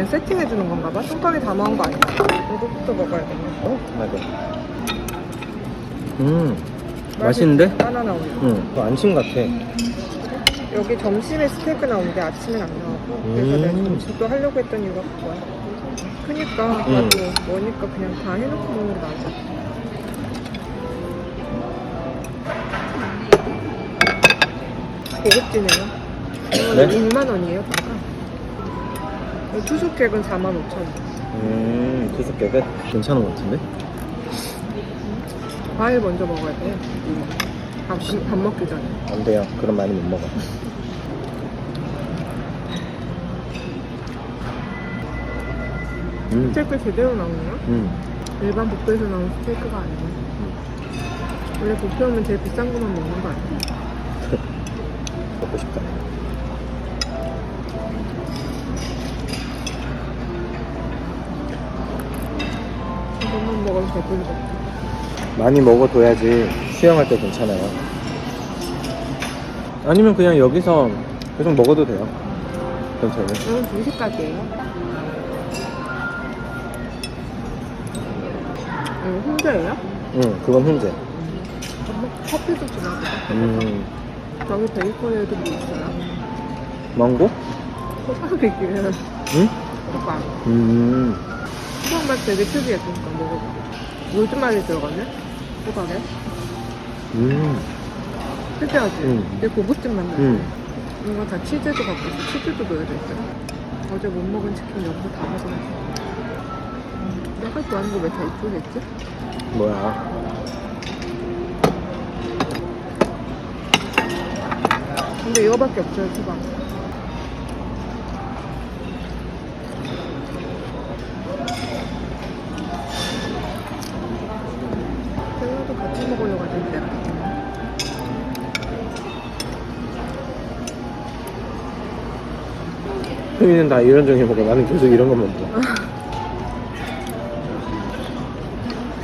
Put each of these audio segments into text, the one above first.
그냥 세팅해주는 건가 봐. 뚱땅에 담아온 거 아니야? 이거부터 먹어야 돼. 어? 맞아. 음, 맛있는데? 바나나 우유. 응, 또 안심 같아. 여기 점심에 스테이크 나오는데 아침엔 안 나오고 그래서 음. 내가 점심도 하려고 했던 이유가 그거야. 크니까 음. 나도 뭐니까 그냥 다 해놓고 먹는 게 나아. 고급지네요. 네? 이거는 6만 원이에요. 이 투숙 객은 4만 5천 원. 음, 구석객은 괜찮은 것 같은데? 과일 먼저 먹어야 돼. 밥, 밥 먹기 전에. 안 돼요. 그럼 많이 못 먹어. 음, 스테이크 제대로 나오네요. 음, 일반 뷔페에서 나온 스테이크가 아니네. 원래 뷔페 오면 제일 비싼 것만 먹는 거 아니야? 먹고 싶다. 이것만 먹어도 배부르겠다. 많이 먹어둬야지 수영할 때 괜찮아요. 아니면 그냥 여기서 계속 먹어도 돼요. 천천히. 오늘 2시까지예요. 음, 혼자예요? 응, 그건 훈제. 커피도 주나 보다. 음, 저기 베이커리에도 뭐 있어요? 망고? 호박이기는 응? 호박. 음, 맛 되게 특이해. 그러니까 먹어봐. 요즘 많이 들어갔네? 호박에? 음, 특이하지? 음. 되게 고급진 맛 나지? 음. 이거 다 치즈도 갖고 있어. 치즈도 넣어져 있어. 어제 못 먹은 치킨 여기서 다 먹어야지. 내가 좋아하는 거 왜 다 이쪽에 있지? 뭐야. 근데 이거밖에 없어요, 초밥. 혜민은 다 이런 종류 먹어. 나는 계속 이런 것만 먹어.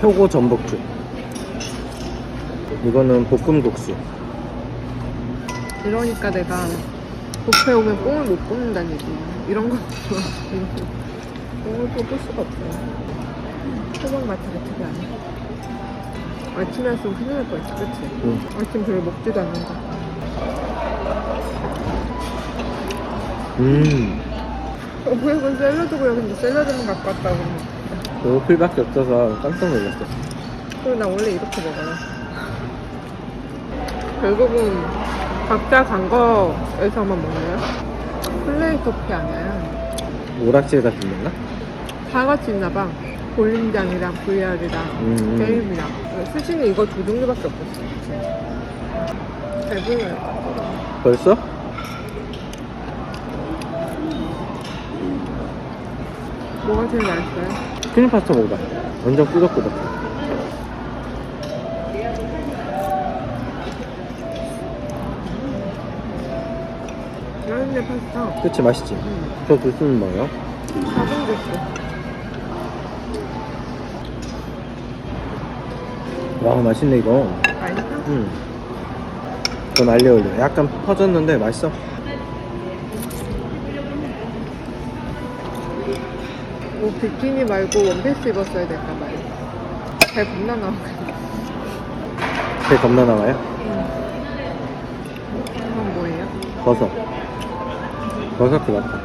표고 전복죽. 이거는 볶음국수. 이러니까 내가 뷔페 오면 뽕을 못 뽑는다는 얘기야. 이런 거 뽕을 뽑을 수가 없어요. 초밥 맛이 되게 특이하네. 아침에 왔으면 큰일 날 뻔했어, 그치? 응. 아침 별로 먹지도 않는다. 음, 어, 뭐야, 이건 샐러드고요. 근데 샐러드만 갖고 왔다고. 이거 풀밖에 없어서 깜짝 놀랐어. 그리고 나 원래 이렇게 먹어요. 결국은 각자 간 거에서만 먹나요? 플레이 커피 아니야. 오락실 같은 데인가? 다 같이 있나 봐. 볼링장이랑 VR이랑 음. 게임이랑. 수진이 이거 두 종류밖에 없었어. 배불러요. 벌써? 뭐가 제일 맛있어요? 크림 파스타 먹어봐. 완전 꾸덕꾸덕. 라인내 파스타. 그치, 맛있지? 응. 저 글쓰는 뭐예요? 가봉 됐어. 와, 맛있네, 이거. 맛있어? 음. 전 알리 올려. 약간 퍼졌는데 맛있어. 비키니 말고 원피스 입었어야 될까 봐요. 배 겁나 나오거든. 배 겁나 나와요? 이건 뭐예요? 버섯. 버섯도 같아.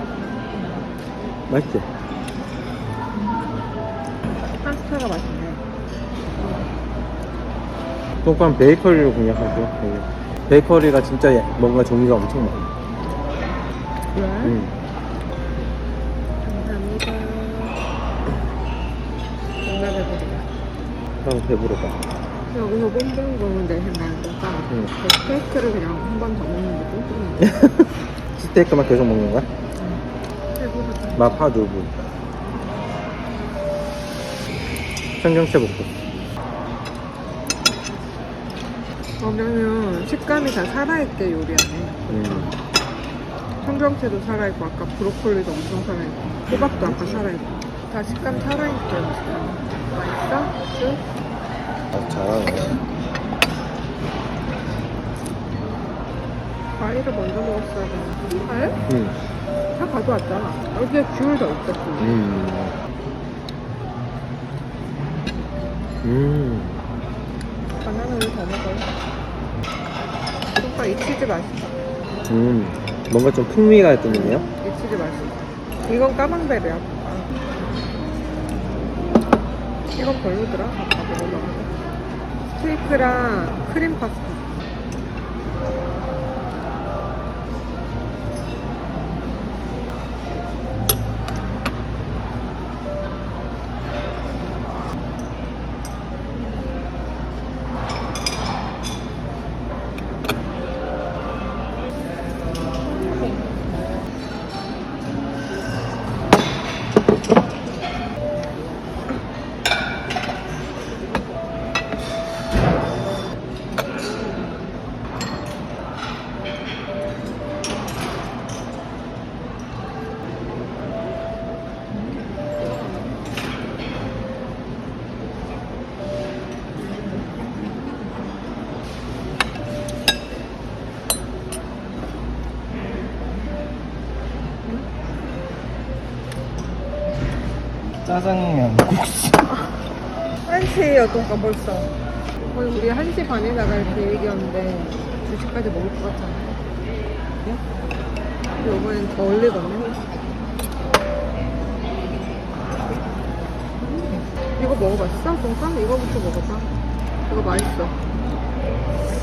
맛있지? 파스타가 맛있네. 똥간 베이커리로 공략하죠. 베이커리가 진짜 예- 뭔가 종류가 엄청 많아. 왜? 음. 형 배부르다. 여기서 뽕뽕 보는 내 생각보다 응. 그 스테이크를 그냥 한 번 더 먹는 게 뽕뽕인데. 스테이크만 계속 먹는 거야? 배부르다. 마파 두부. 청경채 볶음. 그러면은 식감이 다 살아있게 요리하네. 음. 청경채도 살아있고 아까 브로콜리도 엄청 살아있고 호박도 아까 살아있고 다 식감 살아있게 맛있어. 맛있어? 응? 아, 잘하네. 과일을 먼저 먹었어야 되는데 과일? 음. 다 가져왔잖아. 여기에 귤 더 있었지. 음. 음. 바나나를 더 먹어요. 오빠 이 치즈 맛있어. 음. 뭔가 좀 풍미가 있네요. 이 치즈 맛있어. 이건 까망베르야. 이건 별로더라. 스테이크랑 크림 파스타. 짜장면 국수. 동까 벌써. 거의 우리 1시 반에 나갈 계획이었는데 2시까지 먹을 것 같잖아요. 근데 이번엔 더 올리거든요. 이거 먹어봤어? 동까? 이거부터 먹어봐. 이거 맛있어.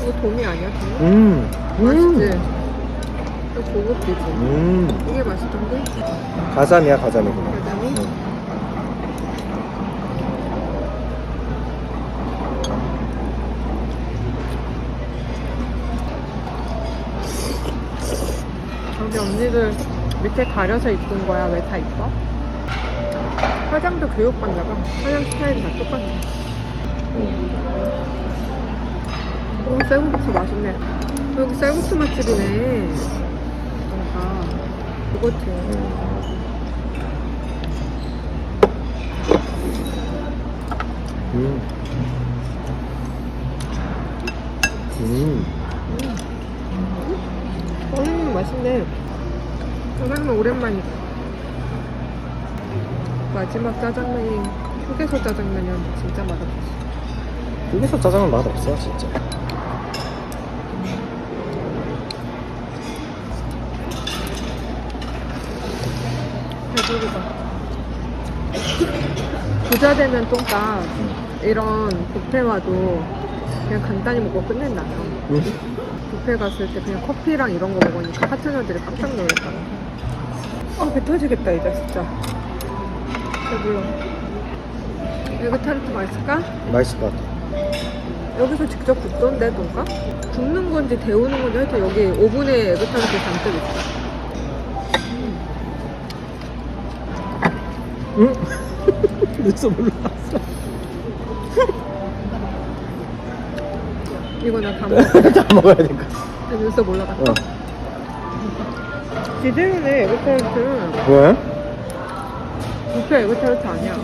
이거 도미 아니야, 도미? 음. 맛있지? 이거 고급지지? 음. 이게 맛있던데? 가자미야, 가자미구나. 가자미? 여기 언니들 밑에 가려서 입은 거야? 왜 다 입어? 화장도 교육받나 봐. 화장 스타일이 다 똑같아. 오, 쌀국수 맛있네. 여기 쌀국수 맛집이네. 뭔가. 그거지. 음. 음. 짜장면 맛있네. 짜장면 오랜만이다. 마지막 짜장면이 휴게소 짜장면이었는데 진짜 맛없었어. 여기서 짜장면 맛 없어, 진짜. 배부르다. 부자 되면 똥까 이런 뷔페 와도 그냥 간단히 먹고 끝낸다. 음. 뷔페 갔을 때 그냥 커피랑 이런 거 먹으니까 파트너들이 깜짝 놀랐잖아. 아, 배 터지겠다, 이제 진짜. 배불러. 에그 타르트 맛있을까? 맛있을 것 같아. 여기서 직접 굽던데, 돈가? 굽는 건지 데우는 건지 하여튼 여기 오븐에 에그 타르트 잔뜩 있어. 응? 눈썹 올라왔어. 이거 나다 먹어. 다 먹어야 같아. 눈썹 올라갔어. 어. 제대로네, 에그 타르트. 왜? 뷔페 에그 타르트 아니야.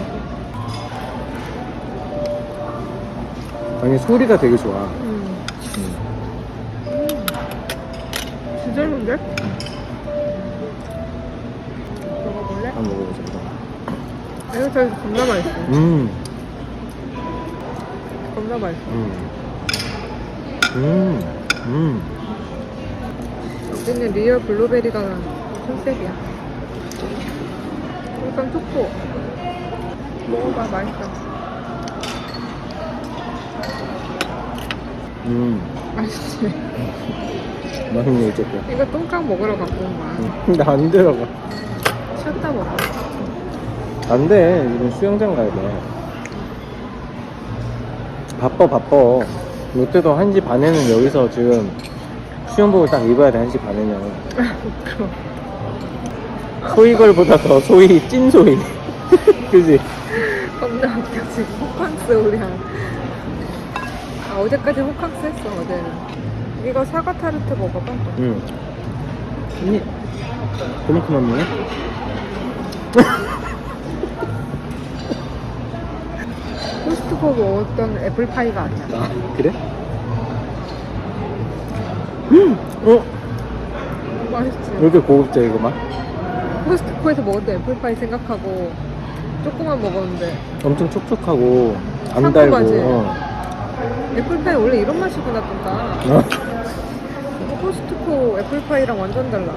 아니, 소리가 되게 좋아. 음. 제대로인데? 먹어볼래? 한번 먹어보자. 에그 타르트 겁나 맛있어. 음. 겁나 맛있어. 음. 음. 음. 여기는 리얼 블루베리가 컨셉이야. 일단 초코. 먹어봐, 맛있어. 음. 맛있지? 맛있네, 이쪽도. 이거 똥깡 먹으러 갖고 온 거야. 근데 안 들어가. 쉬었다 먹어. 안 돼. 이건 수영장 가야 돼. 바빠, 바빠. 롯데도 1시 반에는 여기서 지금 수영복을 딱 입어야 돼, 1시 반에는. 소이걸보다 더 소이, 찐 소이. 그지? 겁나 웃겨, 지금. 호캉스 우리 한. 아, 어제까지 호캉스 했어, 어제는. 이거 사과 타르트 먹어봐. 응. 아니, 그만큼만 먹네? 코스트코 먹었던 애플파이가 아니야. 아, 그래? 음! 어? 맛있지? 왜 이렇게 고급져, 이거 맛? 코스트코에서 먹었던 애플파이 생각하고 조금만 먹었는데 엄청 촉촉하고 안 상큼 달고. 맛이. 어. 애플파이 원래 이런 맛이구나 뜬다. 어. 코스트코 애플파이랑 완전 달라.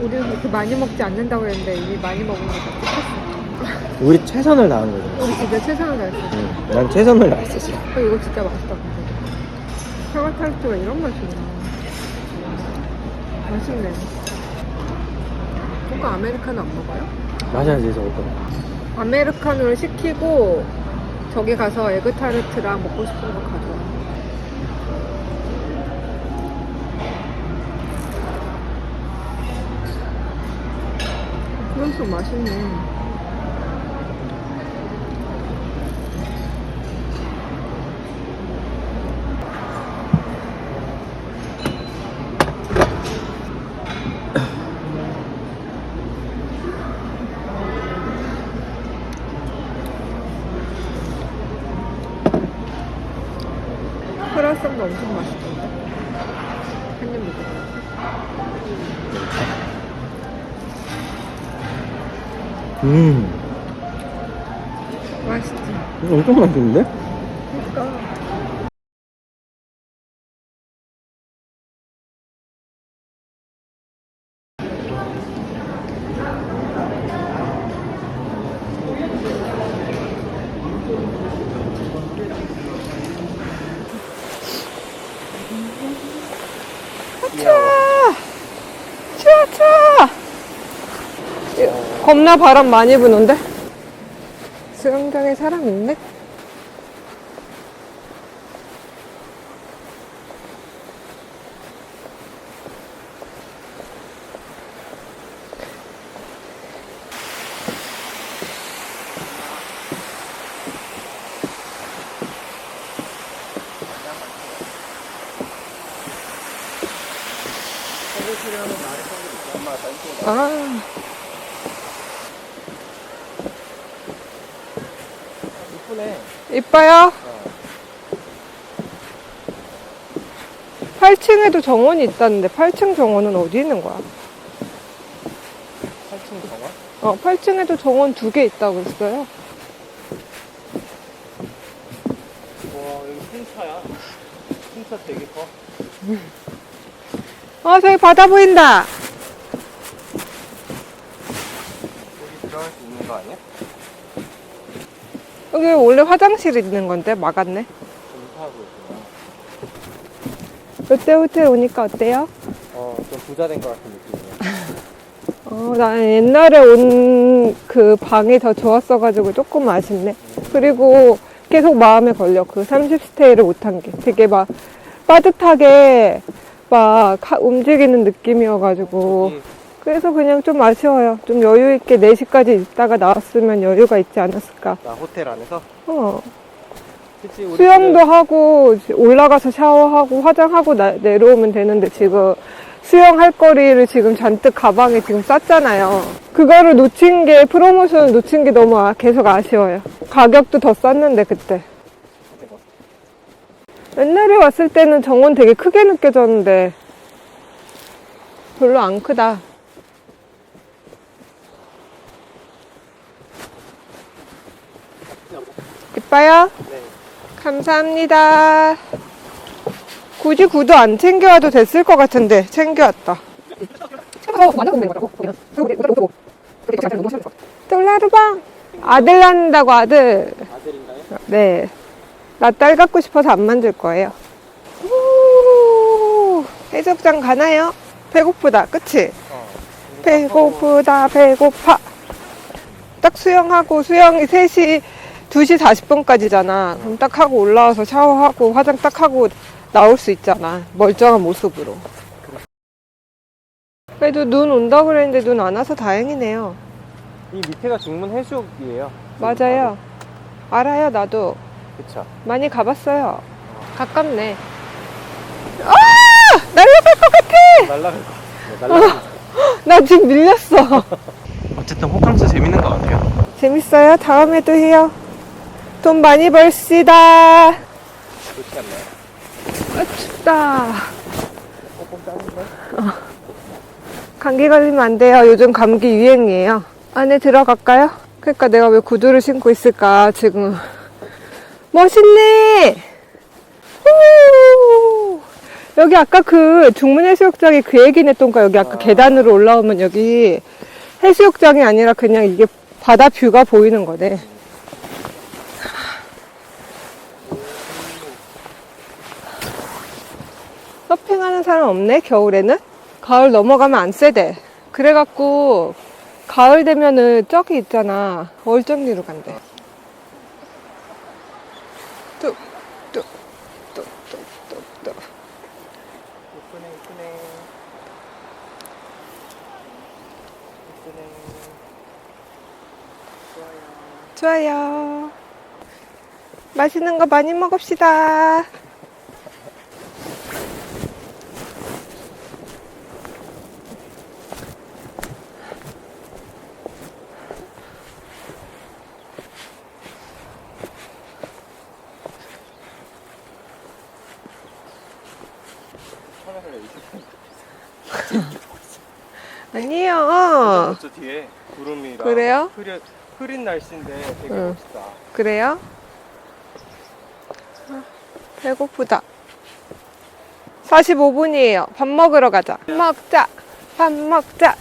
우리는 그렇게 많이 먹지 않는다고 했는데 이미 많이 먹은 거 같아. 우리 최선을 다한 거죠. 우리 진짜 최선을 다했어. 응. 난 최선을 다했었어. 어, 이거 진짜 맛있다. 사과 타르트가 이런 맛이구나. 맛있네. 뭔가 아메리카노 안 먹어요? 맞아야지 저것도. 아메리카노를 시키고 저기 가서 에그 타르트랑 먹고 싶은 거 가져와. 그럴수록 맛있네. 맛있지? 이거 엄청 맛있는데? 그러니까. 추워, 추워! 겁나 바람 많이 부는데? 수영장에 사람 있네? 아, 이뻐요? 8층에도 정원이 있다는데 8층 정원은 어디 있는 거야? 8층 정원? 어, 8층에도 정원 두 개 있다고 했어요. 와 여기 풍차야. 풍차 되게 커. 어, 저기 바다 보인다. 여기 들어갈 수 있는 거 아니야? 여기 원래 화장실 있는 건데 막았네. 있구나. 롯데 호텔 오니까 어때요? 어, 좀 부자 된 것 같은 느낌이야. 어, 나 옛날에 온 그 방이 더 좋았어가지고 조금 아쉽네. 그리고 계속 마음에 걸려. 그 30스테이를 못한 게. 되게 막 빠듯하게 막 하- 움직이는 느낌이어가지고. 여기 그래서 그냥 좀 아쉬워요. 좀 여유 있게 4시까지 있다가 나왔으면 여유가 있지 않았을까. 나 호텔 안에서 어. 그치, 우리 수영도 지금 하고 올라가서 샤워하고 화장하고 나- 내려오면 되는데 지금 수영할 거리를 지금 잔뜩 가방에 지금 쌌잖아요. 그거를 놓친 게 프로모션을 놓친 게 너무 아- 계속 아쉬워요. 가격도 더 쌌는데 그때. 옛날에 왔을 때는 정원 되게 크게 느껴졌는데 별로 안 크다. 이뻐요? 네. 감사합니다. 굳이 구두 안 챙겨와도 됐을 것 같은데 챙겨왔다. 똘라르방 아들 낳는다고 아들. 아들인가요? 네. 나 딸 갖고 싶어서 안 만질 거예요. 우, 해수욕장 가나요? 배고프다. 그치? 어. 배고프다. 배고파. 딱 수영하고 수영이 3시 2시 40분까지잖아. 그럼 딱 하고 올라와서 샤워하고 화장 딱 하고 나올 수 있잖아. 멀쩡한 모습으로. 그래도 눈 온다고 그랬는데 눈 안 와서 다행이네요. 이 밑에가 중문 해수욕이에요. 맞아요. 알아요, 나도. 그쵸. 많이 가봤어요. 가깝네. 아! 날아갈 것 같아! 날라갈 거. 네, 날라갈 거. 나 지금 밀렸어. 어쨌든 호캉스 재밌는 것 같아요. 재밌어요? 다음에도 해요. 돈 많이 벌시다. 좋지 않나요? 아, 춥다. 짜는데? 감기 걸리면 안 돼요. 요즘 감기 유행이에요. 안에 들어갈까요? 그러니까 내가 왜 구두를 신고 있을까, 지금. 멋있네! 후! 여기 아까 그 중문 해수욕장이 그 얘기는 했던 거 여기 아까 계단으로 올라오면 여기 해수욕장이 아니라 그냥 이게 바다 뷰가 보이는 거네. 서핑하는 사람 없네, 겨울에는? 가을 넘어가면 안 세대. 그래갖고, 가을 되면은 저기 있잖아. 월정리로 간대. 뚝, 뚝, 뚝, 뚝, 뚝, 뚝. 예쁘네 예쁘네 예쁘네 좋아요 좋아요. 맛있는 거 많이 먹읍시다. 카메라가 있어 아니요. 저 뒤에 구름이랑 그래요? 흐려, 흐린 날씨인데 되게 응. 멋있다 그래요? 아, 배고프다. 45분이에요. 밥 먹으러 가자. 밥 먹자. 밥 먹자.